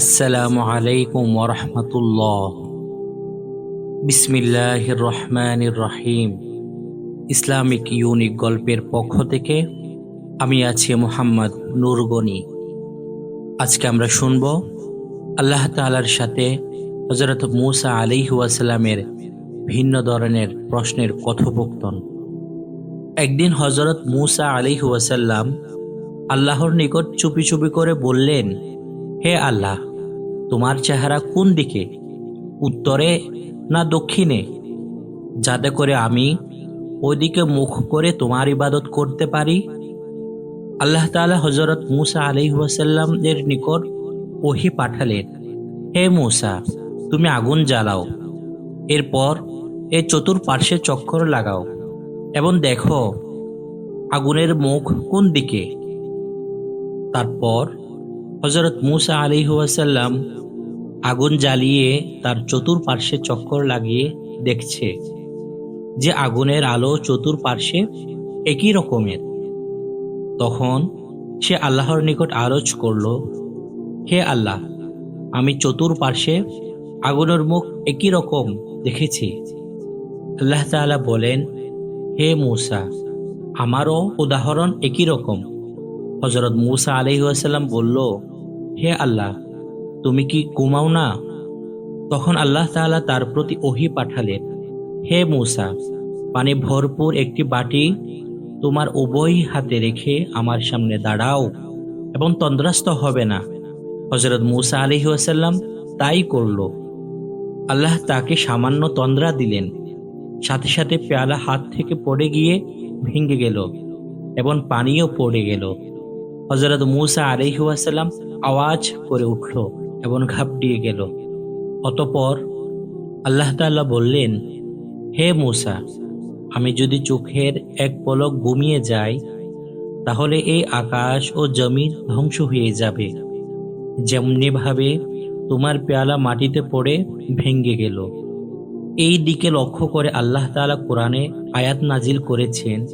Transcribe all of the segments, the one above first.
আসসালামু আলাইকুম ওরহমতুল্লাহ বিসমিল্লাহ রহমানির রহিম। ইসলামিক ইউনিক গল্পের পক্ষ থেকে আমি আছি মোহাম্মদ নুরগনি। আজকে আমরা শুনব আল্লাহ তালার সাথে হজরত মুসা আলিহাসাল্লামের ভিন্ন ধরনের প্রশ্নের কথোপকথন। একদিন হজরত মুসা আলিহাসাল্লাম আল্লাহর নিকট চুপি চুপি করে বললেন হে আল্লাহ, তোমার চেহারা কোন দিকে, উত্তরে না দক্ষিণে? যাতে করে আমি ওইদিকে মুখ করে তোমার ইবাদত করতে পারি? আল্লাহ তাআলা হজরত মুসা আলিহাসাল্লামের নিকট ওহি পাঠালেন, হে মুসা, তুমি আগুন জ্বালাও। এরপর এ চতুর্পার্শ্বে চক্কর লাগাও এবং দেখো, আগুনের মুখ কোন দিকে? তারপর হজরত মুসা আলিহাসাল্লাম আগুন জ্বালিয়ে তার চতুর্পার্শ্বে চক্কর লাগিয়ে দেখছে যে আগুনের আলো চতুর্পার্শ্বে একই রকমের। তখন সে আল্লাহর নিকট আরজ করল, হে আল্লাহ, আমি চতুর্পার্শ্বে আগুনের মুখ একই রকম দেখেছি। আল্লাহ তাআলা বলেন, হে মুসা, আমারও উদাহরণ একই রকম। হজরত মুসা আলহিহাসাল্লাম বলল হে আল্লাহ, তুমি কি ঘুমাও না? তখন আল্লাহ তাআলা তার প্রতি ওহি পাঠালেন হে মুসা, পানি ভরপুর একটি বাটি তোমার উভয় হাতে রেখে আমার সামনে দাঁড়াও এবং তন্দ্রাস্ত হবে না। হজরত মুসা আলহিহাসাল্লাম তাই করল। আল্লাহ তাকে সামান্য তন্দ্রা দিলেন, সাথে সাথে পেয়ালা হাত থেকে পড়ে গিয়ে ভেঙে গেল এবং পানিও পড়ে গেল। হজরত মুসা আলহিহাসাল্লাম আওয়াজ করে উঠল এবং ঘাবড়িয়ে গেল। অতপর আল্লাহ তাল্লাহ বললেন, হে মুসা, আমি যদি চোখের এক পলক ঘুমিয়ে যাই, তাহলে এই আকাশ ও জমিন ধ্বংস হয়ে যাবে। যেমনিভাবে তোমার পেয়ালা মাটিতে পড়ে ভেঙ্গে গেল। এই দিকে লক্ষ্য করে আল্লাহ তাআলা কোরআনে আয়াত নাজিল করেছেন।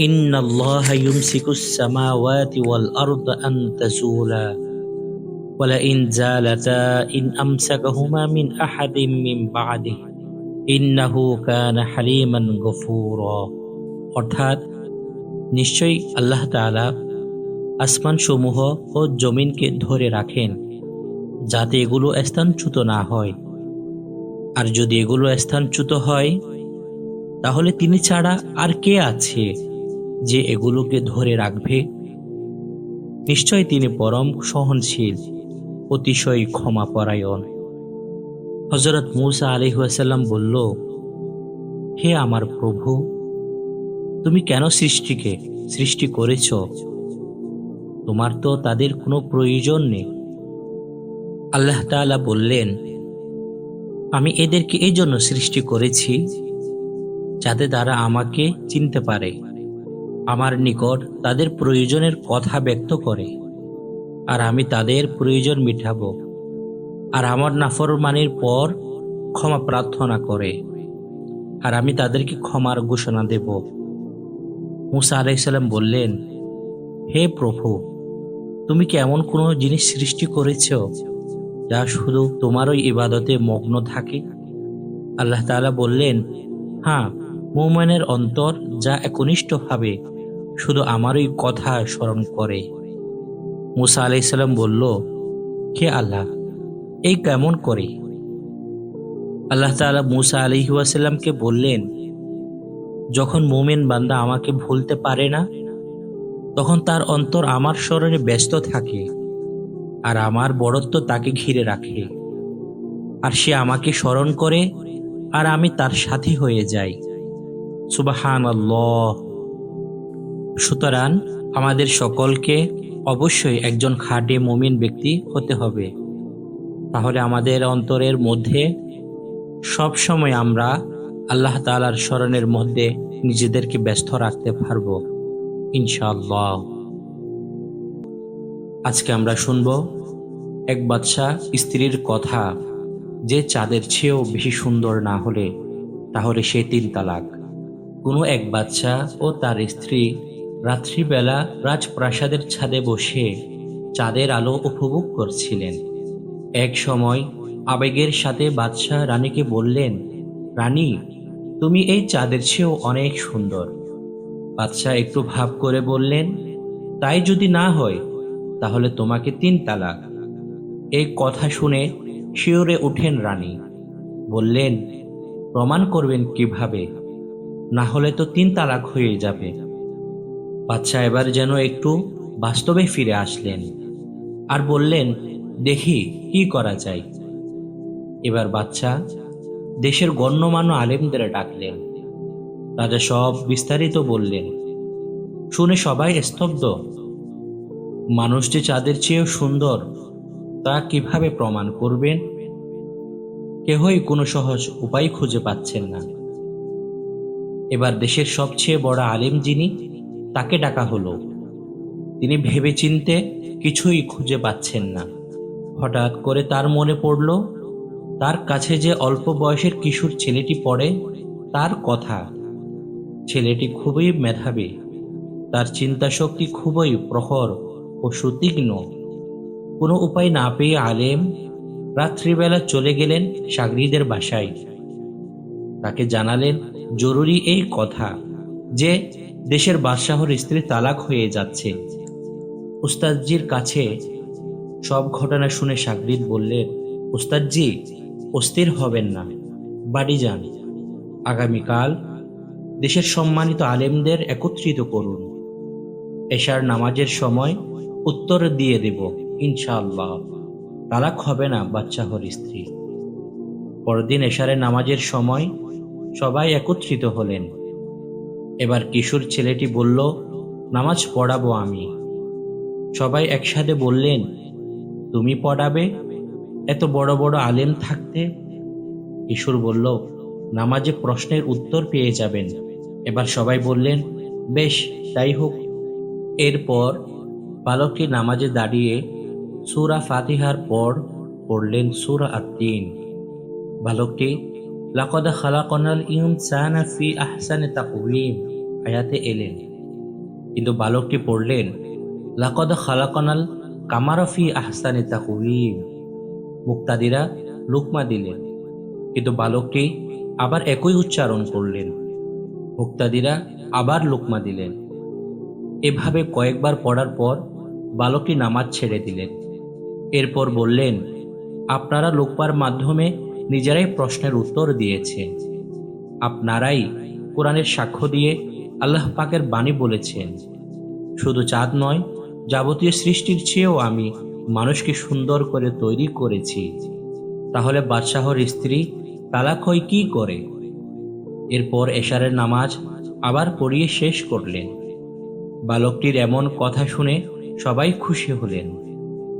إن الله يمسك السماوات والأرض أن تزولا ولئن زالتا إن أمسكهما من أحد من بعده إنه كان حليما غفورا অর্থাৎ নিশ্চয়ই আল্লাহ তাআলা আসমান সমূহ ও জমিনকে ধরে রাখেন যাতে এগুলো স্থানচ্যুত না হয় আর যদি এগুলো স্থানচ্যুত হয় তাহলে তিনি ছাড়া আর কে আছে যে এগুলোকে ধরে রাখবে, নিশ্চয় তিনি পরম সহনশীল, অতিশয় ক্ষমাপরায়ণ। হজরত মুসা আলিহাসাল্লাম বলল, হে আমার প্রভু, তুমি কেন সৃষ্টিকে, সৃষ্টি করেছ? তোমার তো তাদের কোনো প্রয়োজন নেই। আল্লাহ তাআলা বললেন, আমি এদেরকে এই জন্য সৃষ্টি করেছি যাতে তারা আমাকে চিনতে পারে। আমার নিকট তাদের প্রয়োজনের কথা ব্যক্ত করে, আর আমি তাদের প্রয়োজন মিটাবো, আর আমার নাফরমানির পর ক্ষমা প্রার্থনা করে, আর আমি তাদেরকে ক্ষমার ঘোষণা দেব। মুসা আলাইসাল্লাম বললেন, হে প্রভু, তুমি কি এমন কোনো জিনিস সৃষ্টি করেছ যা শুধু তোমারই ইবাদতে মগ্ন থাকে? আল্লাহ তালা বললেন হ্যাঁ মোমেনের অন্তর যা একনিষ্ঠভাবে শুধু আমারই কথা স্মরণ করে। মুসা আলাইসাল্লাম বলল কে আল্লাহ, এই কেমন করে? আল্লাহ তাআলা মুসা আলিহাসাল্লামকে বললেন, যখন মোমেন বান্দা আমাকে ভুলতে পারে না, তখন তার অন্তর আমার স্মরণে ব্যস্ত থাকে আর আমার বড়ত্ব তাকে ঘিরে রাখে। আর সে আমাকে স্মরণ করে আর আমি তার সাথী হয়ে যাই। সুবাহান আল্লাহ সুতরাং আমাদের সকলকে অবশ্যই একজন খাটে মমিন ব্যক্তি হতে হবে। তাহলে আমাদের অন্তরের মধ্যে সব সময় আমরা আল্লাহ তালার স্মরণের মধ্যে নিজেদেরকে ব্যস্ত রাখতে পারব, ইনশাআল্লাহ। আজকে আমরা শুনব এক বাদশাহ স্ত্রীর কথা, যে চাঁদের চেয়েও বেশি সুন্দর না হলে, তাহলে সে তিন তালাক। কোনো এক বাচ্চা ও তার স্ত্রী রাত্রিবেলা রাজপ্রাসাদের ছাদে বসে চাঁদের আলো উপভোগ করছিলেন। এক সময় আবেগের সাথে বাদশাহ রানীকে বললেন, রানী, তুমি এই চাঁদের চেয়েও অনেক সুন্দর। বাদশাহ একটু ভাব করে বললেন, তাই যদি না হয়, তাহলে তোমাকে তিন তালাক। এই কথা শুনে শিওরে উঠেন রানী, বললেন, প্রমাণ করবেন কীভাবে? না হলে তো তিন তালাক হয়ে যাবে। বাচ্চা এবার যেন একটু বাস্তবে ফিরে আসলেন আর বললেন, দেখি কি করা যায়। এবার বাচ্চা দেশের গণ্যমান্য আলেমদের ডাকলেন। রাজা সব বিস্তারিত বললেন। শুনে সবাই স্তব্ধ। মানুষ যে চাঁদের চেয়েও সুন্দর, তা কীভাবে প্রমাণ করবেন? কেহই কোনো সহজ উপায় খুঁজে পাচ্ছেন না। এবার দেশের সবচেয়ে বড় আলেম যিনি তাকে ডাকা হলো। তিনি ভেবেচিন্তে কিছুই খুঁজে পাচ্ছেন না। হঠাৎ করে তার মনে পড়ল, তার কাছে যে অল্প বয়সের কিশোর ছেলেটি পড়ে, তার কথা। ছেলেটি খুবই মেধাবী, তার চিন্তা শক্তি খুবই প্রখর ও সুতীক্ষ্ণ। কোনো উপায় না পেয়ে আলেম রাত্রিবেলা চলে গেলেন সাগরিদের বাসায়। তাকে জানালেন জরুরি এই কথা যে দেশের বাদশাহর স্ত্রী তালাক হয়ে যাচ্ছে। উস্তাদজির কাছে সব ঘটনা শুনে সাগরিদ বললেন উস্তাদজি অস্থির হবেন না, বাড়ি যান। আগামীকাল দেশের সম্মানিত আলেমদের একত্রিত করুন। এশার নামাজের সময় উত্তর দিয়ে দেব, ইনশাআল্লাহ। তালাক হবে না বাচ্চাহর স্ত্রী। পরদিন এশারের নামাজের সময় সবাই একত্রিত হলেন। এবার কিশোর ছেলেটি বলল, নামাজ পড়াবো আমি। সবাই একসাথে বললেন, তুমি পড়াবে? এত বড় বড় আলেম থাকতে? কিশোর বলল, নামাজে প্রশ্নের উত্তর পেয়ে যাবেন। এবার সবাই বললেন, বেশ, তাই হোক। এরপর বালকটি নামাজে দাঁড়িয়ে সুরা ফাতিহার পর পড়লেন সুরা আত্মিন বালকটি লাকদা খালাকনাল ইনসানা ফি আহসানে তাকওয়িম। আয়াতে এলেন। কিন্তু বালকটি পড়লেন, লাকদ খালাকনাল কামারা ফি আহসানে তাকওয়িম। মুক্তাদিরা লুকমা দিলেন, কিন্তু বালকটি আবার একই উচ্চারণ করলেন। মুক্তাদিরা আবার লুকমা দিলেন। এভাবে কয়েকবার পড়ার পর বালকটি নামাজ ছেড়ে দিলেন। এরপর বললেন, আপনারা লোকবার মাধ্যমে নিজেরাই প্রশ্নের উত্তর দিয়েছেন আপনারাই কোরআনের সাক্ষ্য দিয়ে আল্লাহ পাকের বাণী বলেছেন। শুধু চাঁদ নয়, যাবতীয় সৃষ্টির চেয়েও আমি মানুষকে সুন্দর করে তৈরি করেছি। তাহলে বাদশাহর স্ত্রী তালাক হয় কি করে? এরপর এশারের নামাজ আবার পড়িয়ে শেষ করলেন। বালকটির এমন কথা শুনে সবাই খুশি হলেন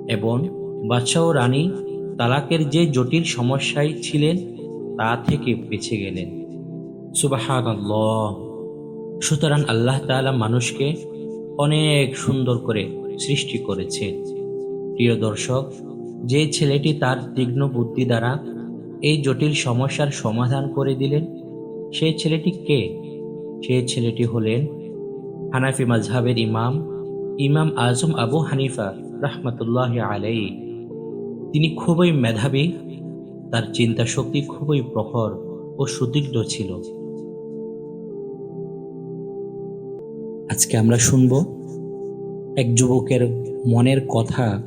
এবং বাদশাহ রানী তালাকের যে জটিল সমস্যায় ছিলেন, তা থেকে বেঁচে গেলেন। সুবাহান সুতরাং আল্লাহ তাআলা মানুষকে অনেক সুন্দর করে সৃষ্টি করেছেন। প্রিয় দর্শক, যে ছেলেটি তার তীক্ষ্ণ বুদ্ধি দ্বারা এই জটিল সমস্যার সমাধান করে দিলেন সেই ছেলেটি কে? সেই ছেলেটি হলেন হানাফি মাজহাবের ইমাম ইমাম আজম আবু হানিফা রহমতুল্লাহ আলাই তিনি খুবই মেধাবী, তার চিন্তা শক্তি খুবই প্রখর ও সুদীর্ঘ ছিল। আজকে আমরা শুনব এক যুবকের মনের কথা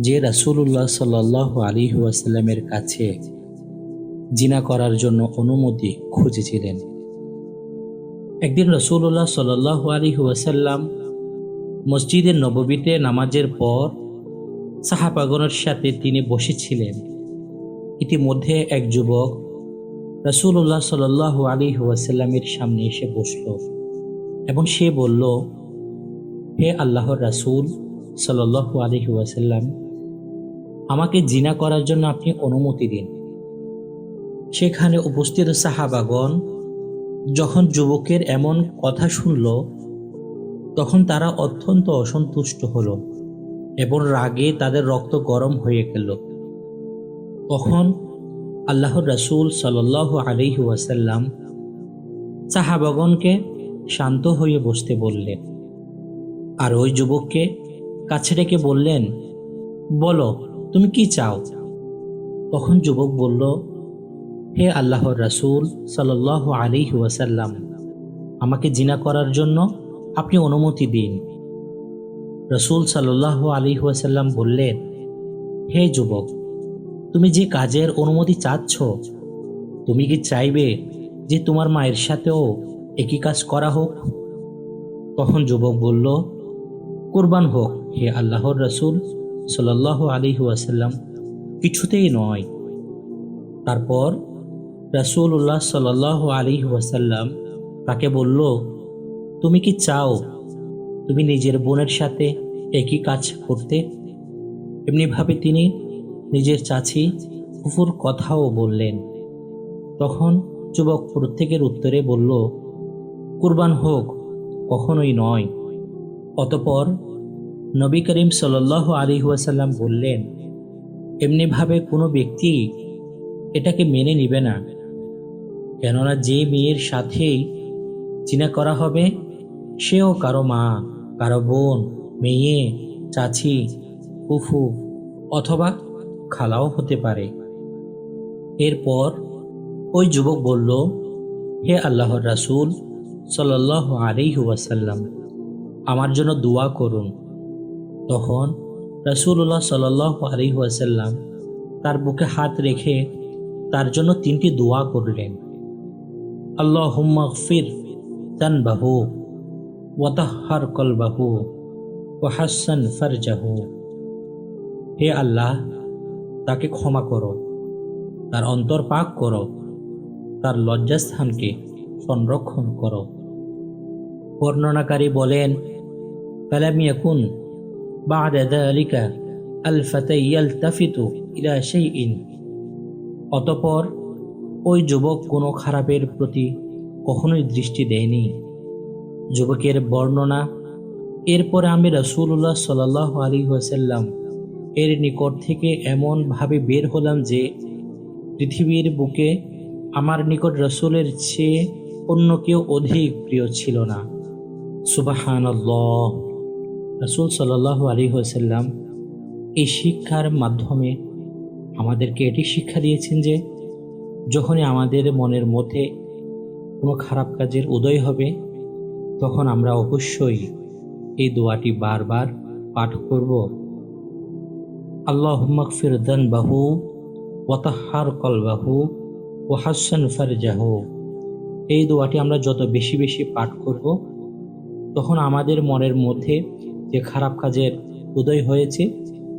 যে রাসূলুল্লাহ সাল্লাহ আলী ওয়াসাল্লামের কাছে জিনা করার জন্য অনুমতি খুঁজেছিলেন। একদিন রসুল্লাহ সাল্লাহ আলী ওয়াসাল্লাম মসজিদের নববীতে নামাজের পর সাহাবাগনের সাথে তিনি বসেছিলেন। ইতিমধ্যে এক যুবক রসুল্লাহ সাল্লাহ আলী ওয়াসাল্লামের সামনে এসে বসল এবং সে বলল, হে আল্লাহর রাসূল সাল্লাহ আলী ওয়াসাল্লাম, আমাকে জিনা করার জন্য আপনি অনুমতি দিন। সেখানে উপস্থিত সাহাবাগণ যখন যুবকের এমন কথা শুনল, তখন তারা অত্যন্ত অসন্তুষ্ট হলো। এবং রাগে তাদের রক্ত গরম হয়ে গেল। তখন আল্লাহর রাসূল সাল্লাহ আলিহি ওয়াসাল্লাম সাহাবাগনকে শান্ত হয়ে বসতে বললেন। আর ওই যুবককে কাছে রেখে বললেন, বলো, তুমি কি চাও? তখন যুবক বলল, হে আল্লাহর রাসূল সাল্লাল্লাহু আলাইহি ওয়াসাল্লাম, আমাকে জিনা করার জন্য আপনি অনুমতি দিন। রসুল সাল্লাল্লাহু আলাইহি ওয়াসাল্লাম বললেন, হে যুবক, তুমি যে কাজের অনুমতি চাচ্ছ, তুমি কি চাইবে যে তোমার মায়ের সাথেও একই কাজ করা হোক? তখন যুবক বলল, কোরবান হোক, হে আল্লাহর রসুল সাল্লাহ আলী ওয়াসাল্লাম, কিছুতেই নয়। তারপর রসুল্লাহ সাল্লাহ আলী ওয়াসাল্লাম তাকে বলল, তুমি কি চাও তুমি নিজের বোনের সাথে একই কাজ করতে? এমনিভাবে তিনি নিজের চাচি ফুফুর কথাও বললেন। তখন যুবক প্রত্যেকের উত্তরে বলল, কুরবান হোক, কখনোই নয়। অতপর নবী করিম সাল আলী ওয়াসাল্লাম বললেন, এমনিভাবে কোনো ব্যক্তি এটাকে মেনে নিবে না। কেননা যে মেয়ের সাথেই চিনা করা হবে, সেও কারও মা। কারও বোন, মেয়ে, চাচি, ফুফু অথবা খালাও হতে পারে। এরপর ওই যুবক বলল, হে আল্লাহর রাসূল সাল্লাহ আলাইহি ওয়াসাল্লাম, আমার জন্য দোয়া করুন। তখন রাসূলুল্লাহ সাল্লাহ আলাইহি ওয়াসাল্লাম তার বুকে হাত রেখে তার জন্য তিনটি দোয়া করলেন। আল্লাহ হুম্মা ফির তান তানবাহু। ওয়াতাহহার কলবাহু ওয়াহাসান ফারজাহু হে আল্লাহ তাকে ক্ষমা করো তার অন্তর পাক করো তার লজ্জাস্থানকে সংরক্ষণ করো বর্ণনাকারী বলেন فلم يكن بعد ذلك الفتى يلتفت إلى شيء অতপর ওই যুবক কোনো খারাপের প্রতি কখনোই দৃষ্টি দেয়নি যুবকের বর্ণনা, এরপরে আমি রসুল্লাহ সাল্লাহ আলী ওয়াসাল্লাম এর নিকট থেকে এমনভাবে বের হলাম যে, পৃথিবীর বুকে আমার নিকট রসুলের চেয়ে অন্য কেউ অধিক প্রিয় ছিল না। সুবাহান রসুল সাল্লাহ আলী হোসাল্লাম এই শিক্ষার মাধ্যমে আমাদেরকে এটি শিক্ষা দিয়েছেন যে, যখনই আমাদের মনের মধ্যে কোনো খারাপ কাজের উদয় হবে তখন আমরা অবশ্যই এই দোয়াটি বারবার পাঠ করব। আল্লাহ মকফির দন বাহু ওয়াতাহার কলবাহু ও হাসান ফারজাহু। এই দোয়াটি আমরা যত বেশি বেশি পাঠ করব, তখন আমাদের মনের মধ্যে যে খারাপ কাজের উদয় হয়েছে,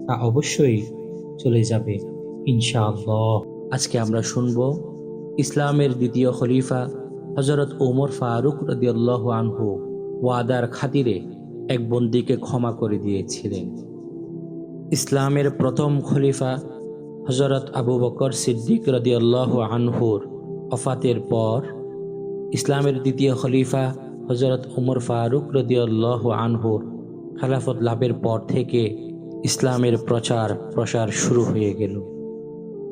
তা অবশ্যই চলে যাবে, ইনশাআল্লাহ। আজকে আমরা শুনব ইসলামের দ্বিতীয় খলিফা হজরত ওমর ফারুক রদিয়াল্লাহ আনহু ওয়াদার খাতিরে এক বন্দিকে ক্ষমা করে দিয়েছিলেন। ইসলামের প্রথম খলিফা হজরত আবু বকর সিদ্দিক রদিয়াল্লাহ আনহুর অফাতের পর ইসলামের দ্বিতীয় খলিফা হজরত উমর ফারুক রদিয়াল্লাহ আনহুর খেলাফত লাভের পর থেকে ইসলামের প্রচার প্রসার শুরু হয়ে গেল।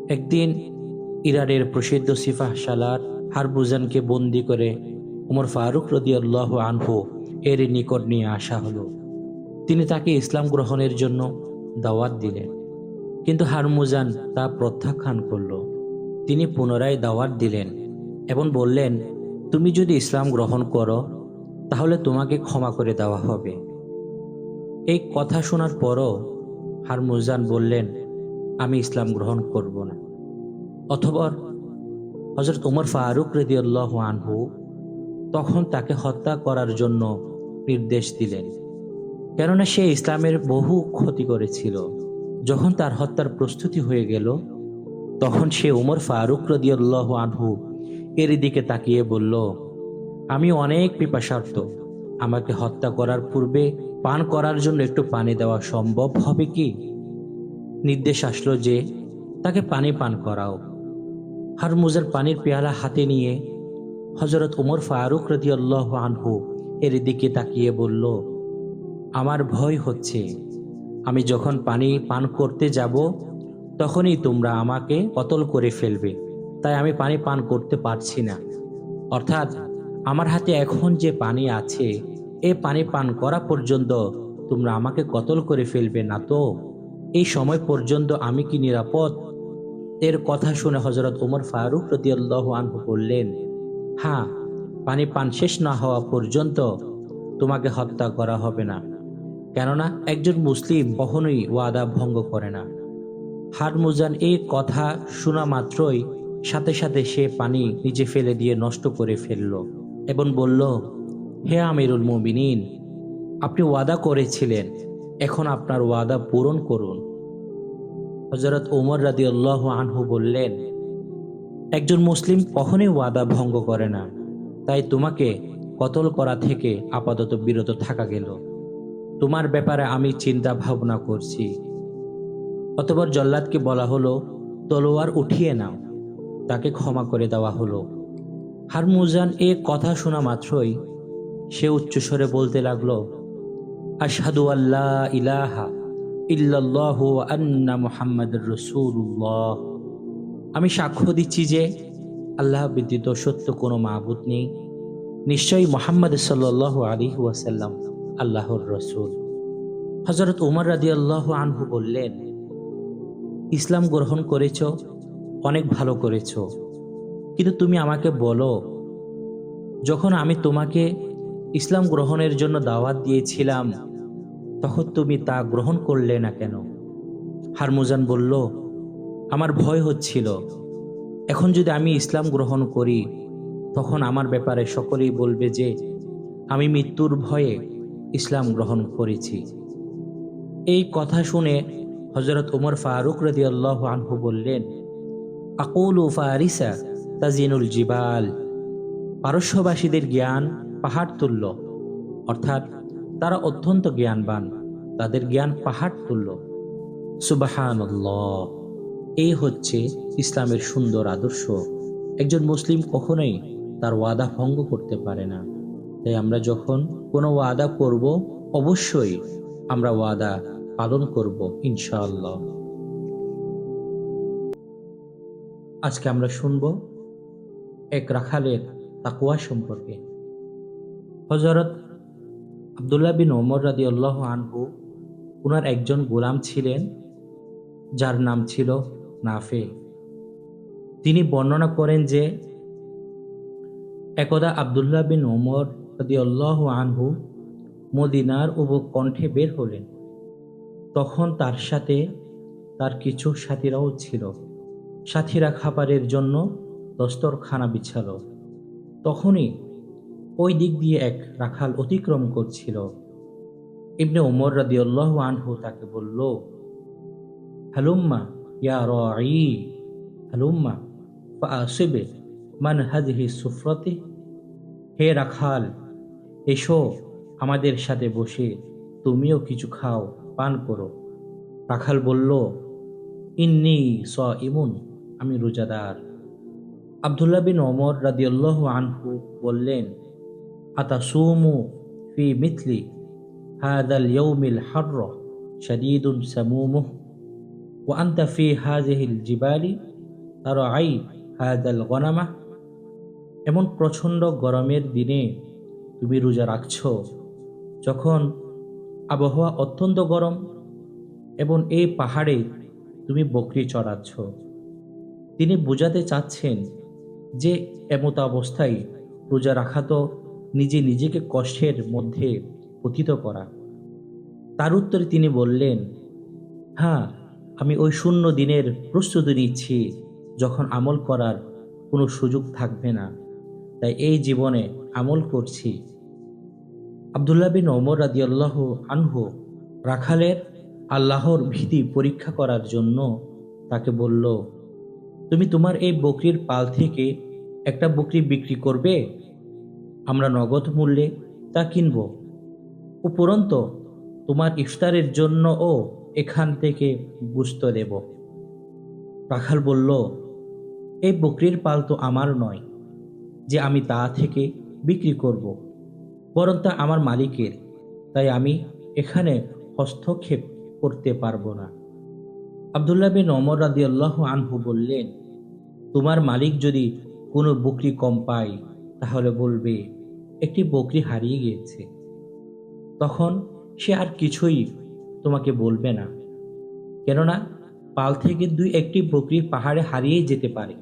একদিন ইরানের প্রসিদ্ধ সিফাহ সালার হারবুজানকে বন্দি করে উমর ফারুক রদিয়াল্লাহ আনহু এর নিকট নিয়ে আসা হলো। তিনি তাকে ইসলাম গ্রহণের জন্য দাওয়াত দিলেন। কিন্তু হারমুজান তা প্রত্যাখ্যান করল। তিনি পুনরায় দাওয়াত দিলেন এবং বললেন, তুমি যদি ইসলাম গ্রহণ করো, তাহলে তোমাকে ক্ষমা করে দেওয়া হবে। এই কথা শোনার পরও হারমুজান বললেন, আমি ইসলাম গ্রহণ করব না। অথবা হজরত উমর ফারুক রেদিউল্লাহ আনহু তখন তাকে হত্যা করার জন্য নির্দেশ দিলেন। কেননা সে ইসলামের বহু ক্ষতি করেছিল। যখন তার হত্যার প্রস্তুতি হয়ে গেল, তখন সে উমর ফারুক রদিয়াল্লাহ আনহু এর দিকে তাকিয়ে বলল, আমি অনেক পিপাসার্থ। আমাকে হত্যা করার পূর্বে পান করার জন্য একটু পানি দেওয়া সম্ভব হবে কি? নির্দেশ আসলো যে, তাকে পানি পান করাও। হারমুজার পানির পেয়ালা হাতে নিয়ে হজরত উমর ফারুক রদিয়াল্লাহ আনহু এর দিকে তাকিয়ে বলল, আমার ভয় হচ্ছে। আমি যখন পানি পান করতে যাব, তখনই তোমরা আমাকে কতল করে ফেলবে। তাই আমি পানি পান করতে পারছি না। অর্থাৎ আমার হাতে এখন যে পানি আছে, এ পানি পান করা পর্যন্ত তোমরা আমাকে কতল করে ফেলবে না তো? এই সময় পর্যন্ত আমি কি নিরাপদ এর কথা শুনে হজরত ওমর ফারুক রদিয়াল্লাহ আনহু বললেন হ্যাঁ পানি পান শেষ না হওয়া পর্যন্ত তোমাকে হত্যা করা হবে না। কেননা একজন মুসলিম কখনোই ওয়াদা ভঙ্গ করে না। হারমুজান এই কথা শোনা মাত্রই সাথে সাথে সে পানি নিচে ফেলে দিয়ে নষ্ট করে ফেলল এবং বলল, হে আমিরুল মুমিনিন, আপনি ওয়াদা করেছিলেন, এখন আপনার ওয়াদা পূরণ করুন। হজরত ওমর রাদি আল্লাহ আনহু বললেন, একজন মুসলিম কখনোই ওয়াদা ভঙ্গ করে না। তাই তোমাকে কতল করা থেকে আপাতত বিরত থাকা গেল। তোমার ব্যাপারে আমি চিন্তা ভাবনা করছি। অতপর জল্লাদকে বলা হলো, তলোয়ার উঠিয়ে নাও। তাকে ক্ষমা করে দেওয়া হলো। হারমুজান এ কথা শোনা মাত্রই সে উচ্চস্বরে বলতে লাগল, আশহাদু আল্লাহ ইলাহা আন্না মুহাম্মাদুর রাসূলুল্লাহ। আমি সাক্ষ্য দিচ্ছি যে আল্লাহ ব্যতীত সত্য কোনো মাবুদ নেই। নিশ্চয়ই মোহাম্মদ সাল্লাহ আলী ওয়াসাল্লাম আল্লাহর রসুল। হজরত উমর রাদি আল্লাহ আনহু বললেন, ইসলাম গ্রহণ করেছ, অনেক ভালো করেছ। কিন্তু তুমি আমাকে বলো, যখন আমি তোমাকে ইসলাম গ্রহণের জন্য দাওয়াত দিয়েছিলাম তখন তুমি তা গ্রহণ করলে না কেন? হারমুজান বলল, আমার ভয় হচ্ছিল। এখন যদি আমি ইসলাম গ্রহণ করি, তখন আমার ব্যাপারে সকলেই বলবে যে, আমি মৃত্যুর ভয়ে ইসলাম গ্রহণ করেছি। এই কথা শুনে হজরত উমর ফারুক রদি আল্লাহ আনহু বললেন, আকুল ও ফারিসা তাজিনুল জিবাল। পারস্যবাসীদের জ্ঞান পাহাড় তুল্য অর্থাৎ তারা অত্যন্ত জ্ঞানবান। তাদের জ্ঞান পাহাড় তুল্য। সুবাহান এই হচ্ছে ইসলামের সুন্দর আদর্শ। একজন মুসলিম কখনোই তার ওয়াদা ভঙ্গ করতে পারে না। তাই আমরা যখন কোনো ওয়াদা করব, অবশ্যই আমরা ওয়াদা পালন করব, ইনশাআল্লাহ। আজকে আমরা শুনব এক রাখালের তাকুয়া সম্পর্কে। হজরত আবদুল্লাহ বিন ওমর রাদি আল্লাহ আনহু ওনার একজন গোলাম ছিলেন, যার নাম ছিল নাফে। তিনি বর্ণনা করেন যে, একদা আবদুল্লাহ বিন ওমর রাদি আল্লাহ আনহু মদিনার উপকণ্ঠে বের হলেন। তখন তার সাথে তার কিছু সাথীরাও ছিল। সাথীরা খাবারের জন্য দস্তরখানা বিছাল। তখনই ওই দিক দিয়ে এক রাখাল অতিক্রম করছিল। ইবনে ওমর রাদিয়াল্লাহু আনহু তাকে বলল, হালুম্মা ইয়া রাঈ, হালুম্মা ফাসিবে মান হাজহি সুফরতি। হে রাখাল, এসো আমাদের সাথে বসে তুমিও কিছু খাও, পান করো। রাখাল বলল, ইন্নি স ইমুন আমি রোজাদার। আবদুল্লাহ বিন ওমর রাদিয়াল্লাহ আনহু বললেন আতা সুমু ফি মিথলি হাদাল ইয়ৌমিল হার্র শদীদুন সামুমুহ وأنت في هذه الجبال ترعي هذا الغنمة এমন প্রচণ্ড গরমের দিনে তুমি রোজা রাখছ যখন আবহাওয়া অত্যন্ত গরম এবং এই পাহাড়ে তুমি বকরি চড়াচ্ছ তিনি বোঝাতে চাচ্ছেন যে এমত অবস্থায় রোজা রাখা তো নিজে নিজেকে কষ্টের মধ্যে পতিত করা। তার উত্তরে তিনি বললেন হ্যাঁ আমি ওই শূন্য দিনের প্রস্তুতি নিচ্ছি, যখন আমল করার কোনো সুযোগ থাকবে না। তাই এই জীবনে আমল করছি। আবদুল্লাহ বিন ওমর রাদিয়াল্লাহ আনহু রাখালের আল্লাহর ভীতি পরীক্ষা করার জন্য তাকে বলল, তুমি তোমার এই বকরির পাল থেকে একটা বকরি বিক্রি করবে? আমরা নগদ মূল্যে তা কিনব। উপরন্ত, তোমার ইফতারের জন্যও এখান থেকে বুঝতে দেব। রাখাল বলল, এই বকরির পাল তো আমার নয়, যে আমি তা থেকে বিক্রি করব, বরং তা আমার মালিকের। তাই আমি এখানে হস্তক্ষেপ করতে পারব না। আবদুল্লাহ বিন অমর রাদি আল্লাহ আনহু বললেন, তোমার মালিক যদি কোনো বকরি কম পায় তাহলে বলবে, একটি বকরি হারিয়ে গিয়েছে। তখন সে আর কিছুই তোমাকে বলবে না, কেননা পাল থেকে দুই একটি বকরি পাহাড়ে হারিয়ে যেতে পারে।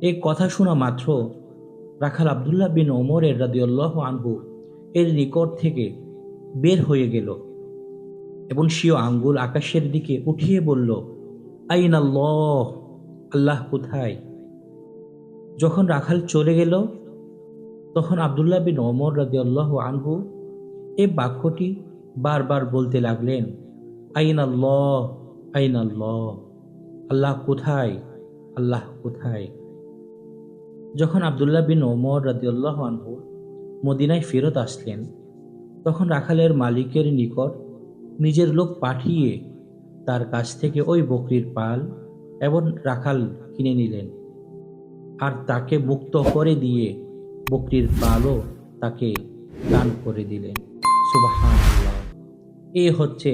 এই কথা শোনা মাত্র রাখাল আবদুল্লাহ বিন ওমরের রাদিউল্লাহ আনহু এর নিকট থেকে বের হয়ে গেল এবং সিও আঙ্গুল আকাশের দিকে উঠিয়ে বলল আইন আল্লাহ আল্লাহ কোথায়? যখন রাখাল চলে গেল, তখন আবদুল্লাহ বিন ওমর রাদিউল্লাহ আনহু এই বাক্যটি বারবার বলতে লাগলেন আইন আল্লাহ আইন আল্লাহ আল্লাহ কোথায় আল্লাহ কোথায়? যখন আবদুল্লাহ বিন ওমর রাদিউল্লাহ আনহু মদিনায় ফেরত আসলেন, তখন রাখালের মালিকের নিকট নিজের লোক পাঠিয়ে তার কাছ থেকে ওই বকরির পাল এবং রাখাল কিনে নিলেন। আর তাকে মুক্ত করে দিয়ে বকরির পালও তাকে দান করে দিলেন। সুবাহান এ হচ্ছে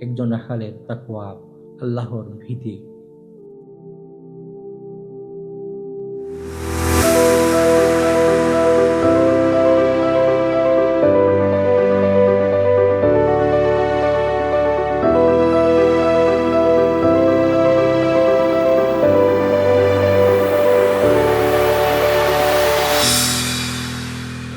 একজন রাখালের তাকুয়া আল্লাহর ভীতি।